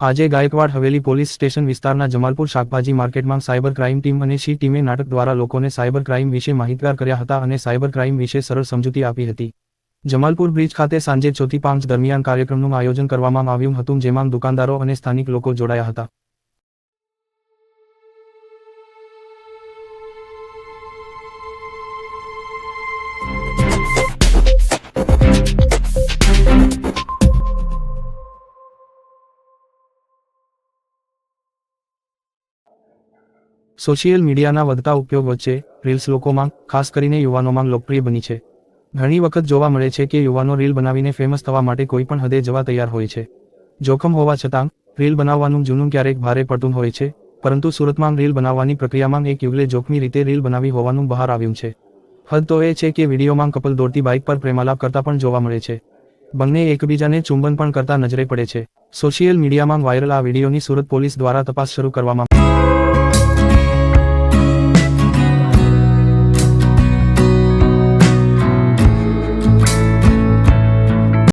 આજે Gaekwad Haveli police station વિસ્તારના જમાલપુર શાકભાજી માર્કેટમાં સાયબર ક્રાઇમ ટીમ અને શી ટીમે નાટક દ્વારા લોકોને સાયબર ક્રાઇમ વિશે માહિતગાર કર્યા હતા અને સાયબર ક્રાઇમ વિશે સરળ સમજૂતી આપી હતી. જમાલપુર બ્રિજ ખાતે સાંજે ચોથી પાંચ દરમિયાન કાર્યક્રમનું આયોજન કરવામાં આવ્યું હતું, જેમાં દુકાનદારો અને સ્થાનિક લોકો જોડાયા હતા. સોશિયલ મીડિયાના વધતા ઉપયોગ વચ્ચે રીલ્સ લોકોમાં, ખાસ કરીને યુવાનોમાં લોકપ્રિય બની છે. ઘણી વખત જોવા મળે છે કે યુવાનો રીલ બનાવીને ફેમસ થવા માટે કોઈ પણ હદે જવા તૈયાર હોય છે. જોખમ હોવા છતાં, રીલ બનાવવાનું જૂનું ક્યારેક ભારે પડતું હોય છે, પરંતુ સુરતમાં રીલ બનાવવાની પ્રક્રિયામાં એક યુગલે જોખમી રીતે રીલ બનાવી હોવાનું બહાર આવ્યું છે. હદ તો એ છે કે વિડીયોમાં કપલ દોડતી બાઇક પર પ્રેમાલાપ કરતા પણ જોવા મળે છે. બંને એકબીજાને ચુંબન પણ કરતા નજરે પડે છે. સોશિયલ મીડિયામાં વાયરલ આ વિડીયોની સુરત પોલીસ દ્વારા તપાસ શરૂ કરવામાં